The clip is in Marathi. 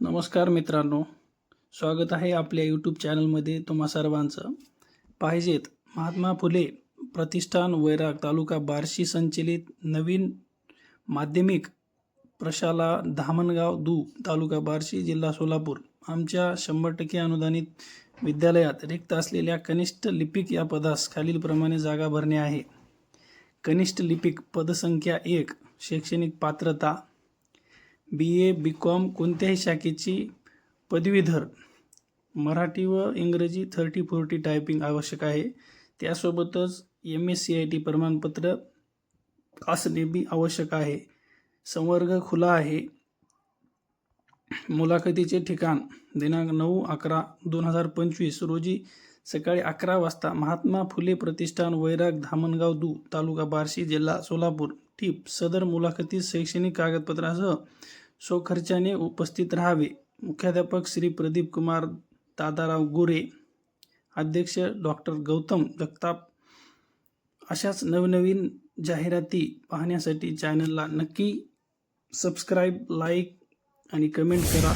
नमस्कार मित्रांनो. स्वागत आहे आपल्या यूट्यूब चॅनलमध्ये तुम्हा सर्वांचं. पाहिजेत महात्मा फुले प्रतिष्ठान वैराग तालुका बार्शी संचलित नवीन माध्यमिक प्रशाला धामणगाव दू तालुका बार्शी जिल्हा सोलापूर. आमच्या शंभर टक्के अनुदानित विद्यालयात रिक्त असलेल्या कनिष्ठ लिपिक या पदास खालीलप्रमाणे जागा भरणे आहे. कनिष्ठ लिपिक पदसंख्या एक शैक्षणिक पात्रता बी ए बी कॉम कोणत्याही शाखेची पदवीधर. मराठी व इंग्रजी थर्टी फोर्टी टायपिंग आवश्यक आहे. त्यासोबतच M S C I T प्रमाणपत्र असणे बी आवश्यक आहे. संवर्ग खुला आहे. मुलाखतीचे ठिकाण दिनांक नऊ अकरा दोन हजार पंचवीस रोजी सकाळी अकरा वाजता महात्मा फुले प्रतिष्ठान वैराग धामणगाव दू तालुका बार्शी जिल्हा सोलापूर. टीप सदर मुलाखतीस शैक्षणिक कागदपत्रासह स्वखर्चाने उपस्थित राहावे. मुख्याध्यापक श्री प्रदीप कुमार दादाराव गोरे अध्यक्ष डॉक्टर गौतम जगताप अशाच नवनवीन जाहिराती पाहण्यासाठी चॅनलला नक्की सबस्क्राईब लाईक आणि कमेंट करा.